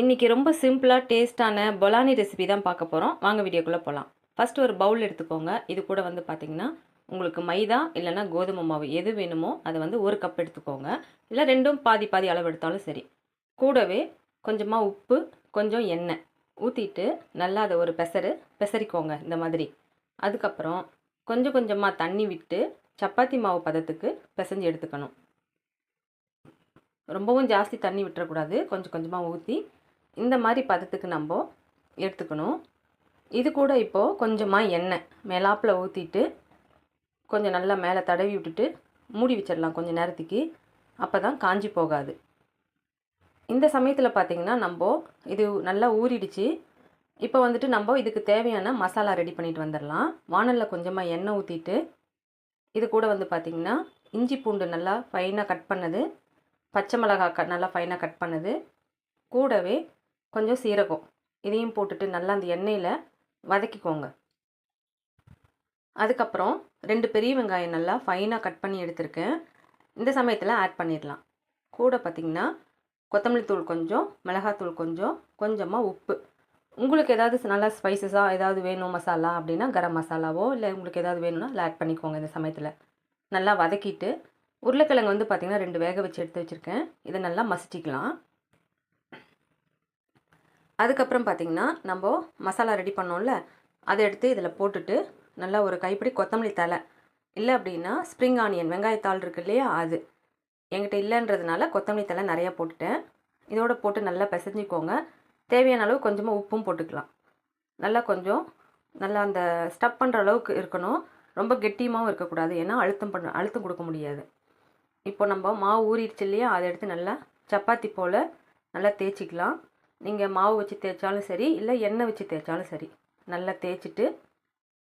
இன்றைக்கி ரொம்ப சிம்பிளாக டேஸ்ட்டான பொலானி ரெசிபி தான் பார்க்க போகிறோம் வாங்க வீடியோக்குள்ளே போகலாம் ஃபஸ்ட்டு ஒரு பவுல் எடுத்துக்கோங்க. இது கூட வந்து பார்த்திங்கன்னா உங்களுக்கு மைதா இல்லைன்னா கோதுமை மாவு எது வேணுமோ அதை வந்து ஒரு கப் எடுத்துக்கோங்க. இல்லை ரெண்டும் பாதி பாதி அளவு எடுத்தாலும் சரி. கூடவே கொஞ்சமாக உப்பு கொஞ்சம் எண்ணெய். ஊற்றிட்டு நல்லா அதை ஒரு பெசரு பெசரிக்கோங்க இந்த மாதிரி. அதுக்கப்புறம் கொஞ்சம் கொஞ்சமாக தண்ணி விட்டு சப்பாத்தி மாவு பதத்துக்கு பிசைஞ்சு எடுத்துக்கணும். ரொம்பவும் ஜாஸ்தி தண்ணி விட்டுறக்கூடாது. கொஞ்சம் கொஞ்சமாக ஊற்றி இந்த மாதிரி பதத்துக்கு நம்ம எடுத்துக்கணும். இது கூட இப்போது கொஞ்சமாக எண்ணெய் மேலாப்பில் ஊற்றிட்டு கொஞ்சம் நல்லா மேலே தடவி விட்டுட்டு மூடி வச்சிடலாம் கொஞ்சம் நேரத்துக்கு. அப்போ தான் காஞ்சி போகாது. இந்த சமயத்தில் பார்த்திங்கன்னா நம்ம இது நல்லா ஊறிடுச்சு. இப்போ வந்துட்டு நம்ம இதுக்கு தேவையான மசாலா ரெடி பண்ணிட்டு வந்துடலாம். வானலில் கொஞ்சமாக எண்ணெய் ஊற்றிட்டு இது கூட வந்து பார்த்திங்கன்னா இஞ்சி பூண்டு நல்லா ஃபைனாக கட் பண்ணது. பச்சை மிளகாய் க நல்லா ஃபைனாக கட் பண்ணது. கூடவே கொஞ்சம் சீரகம். இதையும் போட்டுட்டு நல்லா அந்த எண்ணெயில் வதக்கிக்கோங்க. அதுக்கப்புறம் ரெண்டு பெரிய வெங்காயம் நல்லா ஃபைனாக கட் பண்ணி எடுத்திருக்கேன். இந்த சமயத்தில் ஆட் பண்ணிடலாம். கூட பார்த்திங்கன்னா கொத்தமல்லி தூள் கொஞ்சம் மிளகாத்தூள் கொஞ்சம் கொஞ்சமாக உப்பு. உங்களுக்கு ஏதாவது நல்லா ஸ்பைசஸாக ஏதாவது வேணும் மசாலா அப்படின்னா கரம் மசாலாவோ இல்லை உங்களுக்கு ஏதாவது வேணும்னா அதில் ஆட் பண்ணிக்கோங்க இந்த சமயத்தில். நல்லா வதக்கிட்டு உருளைக்கிழங்கு வந்து பார்த்திங்கன்னா ரெண்டு வேக வச்சு எடுத்து வச்சுருக்கேன். இதை நல்லா மசிச்சிக்கலாம். அதுக்கப்புறம் பார்த்திங்கன்னா நம்ம மசாலா ரெடி பண்ணோம்ல அதை எடுத்து இதில் போட்டுட்டு நல்லா ஒரு கைப்பிடி கொத்தமல்லி தலை இல்லை அப்படின்னா ஸ்ப்ரிங் ஆனியன் வெங்காயத்தாள் இருக்கு இல்லையா அது. என்கிட்ட இல்லைன்றதுனால கொத்தமல்லி தலை நிறையா போட்டுட்டேன். இதோட போட்டு நல்லா பிசைஞ்சிக்கோங்க. தேவையான அளவு கொஞ்சமாக உப்பும் போட்டுக்கலாம். நல்லா கொஞ்சம் நல்லா அந்த ஸ்டப் பண்ணுற அளவுக்கு இருக்கணும். ரொம்ப கெட்டியமாகவும் இருக்கக்கூடாது. ஏன்னா அழுத்தம் பண்ண அழுத்தம் கொடுக்க முடியாது. இப்போ நம்ம மாவு ஊறிடுச்சு இல்லையா அதை எடுத்து நல்லா சப்பாத்தி போல் நல்லா தேய்ச்சிக்கலாம். நீங்கள் மாவு வச்சு தேய்ச்சாலும் சரி இல்லை எண்ணெய் வச்சு தேய்ச்சாலும் சரி நல்லா தேய்ச்சிட்டு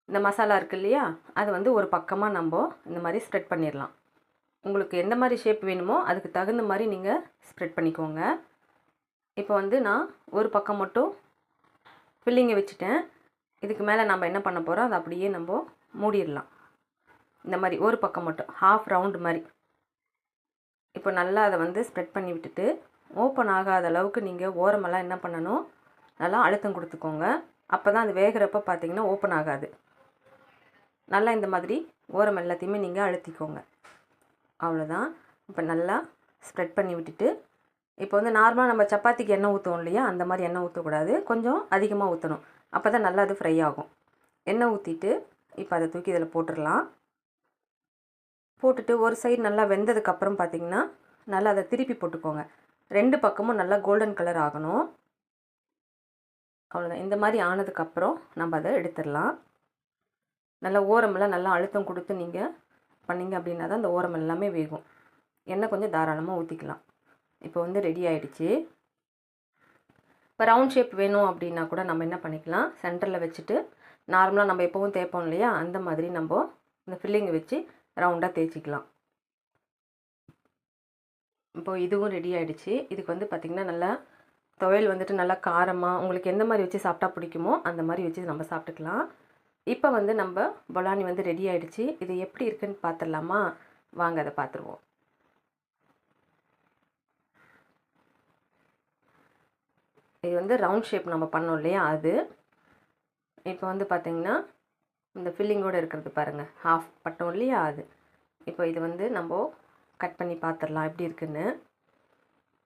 இந்த மசாலா இருக்கு இல்லையா அது வந்து ஒரு பக்கமாக நம்ம இந்த மாதிரி ஸ்ப்ரெட் பண்ணிடலாம் உங்களுக்கு எந்த மாதிரி ஷேப் வேணுமோ அதுக்கு தகுந்த மாதிரி நீங்கள் ஸ்ப்ரெட் பண்ணிக்கோங்க. இப்போ வந்து நான் ஒரு பக்கம் மட்டும் ஃபில்லிங்கை வச்சுட்டேன். இதுக்கு மேலே நம்ம என்ன பண்ண போகிறோம் அதை அப்படியே நம்ம மூடிடலாம் இந்த மாதிரி ஒரு பக்கம் மட்டும் ஹாஃப் ரவுண்டு மாதிரி. இப்போ நல்லா அதை வந்து ஸ்ப்ரெட் பண்ணி விட்டுட்டு ஓப்பன் ஆகாத அளவுக்கு நீங்கள் ஓரமெல்லாம் என்ன பண்ணணும்? நல்லா அழுத்தம் கொடுத்துக்கோங்க. அப்போ தான் அது வேகிறப்ப பார்த்தீங்கன்னா ஓப்பன் ஆகாது. நல்லா இந்த மாதிரி ஓரம் எல்லாத்தையுமே நீங்கள் அழுத்திக்கோங்க. அவ்வளோதான் இப்போ நல்லா ஸ்ப்ரெட் பண்ணி விட்டுட்டு இப்போ வந்து நார்மலாக நம்ம சப்பாத்திக்கு எண்ணெய் ஊற்றுவோம் இல்லையா? அந்த மாதிரி எண்ணெய் ஊற்றக்கூடாது கொஞ்சம் அதிகமாக ஊற்றணும் அப்போ தான் நல்லா அது ஃப்ரை ஆகும். எண்ணெய் ஊற்றிட்டு இப்போ அதை தூக்கி இதில் போட்டுடலாம் போட்டுட்டு ஒரு சைடு நல்லா வெந்ததுக்கப்புறம் பார்த்திங்கன்னா நல்லா அதை திருப்பி போட்டுக்கோங்க. ரெண்டு பக்கமும் நல்லா கோல்டன் கலர் ஆகணும். அவ்வளோதான் இந்த மாதிரி ஆனதுக்கப்புறம் நம்ம அதை எடுத்துடலாம். நல்லா ஓரமெல்லாம் நல்லா அழுத்தம் கொடுத்து நீங்கள் பண்ணிங்க அப்படின்னா தான் அந்த ஓரம் எல்லாமே வேகும். எண்ணெய் கொஞ்சம் தாராளமாக ஊற்றிக்கலாம் இப்போ வந்து ரெடி ஆகிடுச்சு இப்போ ரவுண்ட் ஷேப் வேணும் அப்படின்னா கூட நம்ம என்ன பண்ணிக்கலாம்? சென்டரில் வச்சுட்டு நார்மலாக நம்ம எப்போவும் தேய்ப்போம் இல்லையா? அந்த மாதிரி நம்ம இந்த ஃபில்லிங்கை வச்சு ரவுண்டாக தேய்ச்சிக்கலாம். இப்போது இதுவும் ரெடி ஆகிடுச்சு இதுக்கு வந்து பார்த்திங்கன்னா நல்லா துவையல் வந்துட்டு நல்லா காரமாக உங்களுக்கு எந்த மாதிரி வச்சு சாப்பிட்டா பிடிக்குமோ அந்த மாதிரி வச்சு நம்ம சாப்பிட்டுக்கலாம். இப்போ வந்து நம்ம பொலானி வந்து ரெடி ஆகிடுச்சு இது எப்படி இருக்குன்னு பார்த்துடலாமா வாங்க அதை பார்த்துருவோம் இது வந்து ரவுண்ட் ஷேப் நம்ம பண்ணோம் இல்லையா அது. இப்போ வந்து பார்த்திங்கன்னா இந்த ஃபில்லிங்கோடு இருக்கிறது பாருங்கள் ஹாஃப் பட்டோம் இல்லையா அது. இப்போ இது வந்து நம்ம கட் பண்ணி பார்த்துடலாம் எப்படி இருக்குன்னு?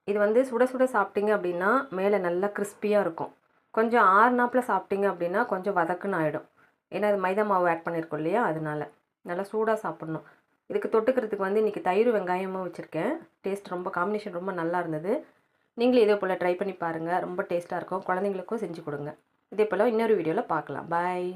இது வந்து சுட சுட சாப்பிட்டீங்க அப்படின்னா மேலே நல்லா கிறிஸ்பியாக இருக்கும். கொஞ்சம் ஆறுனாப்பில் சாப்பிட்டீங்க அப்படின்னா கொஞ்சம் வதக்குன்னு ஆகிடும் ஏன்னா அது மைதா மாவு ஆட் பண்ணியிருக்கோம் இல்லையா? அதனால. நல்லா சூடாக சாப்பிட்ணும். இதுக்கு தொட்டுக்கிறதுக்கு வந்து இன்றைக்கி தயிர் வெங்காயமும் வச்சுருக்கேன். டேஸ்ட் ரொம்ப காம்பினேஷன் ரொம்ப நல்லா இருந்தது. நீங்களும் இதே போல் ட்ரை பண்ணி பாருங்கள் ரொம்ப டேஸ்ட்டாக இருக்கும். குழந்தைங்களுக்கும் செஞ்சு கொடுங்க. இதே போல் இன்னொரு வீடியோவில் பார்க்கலாம். பாய்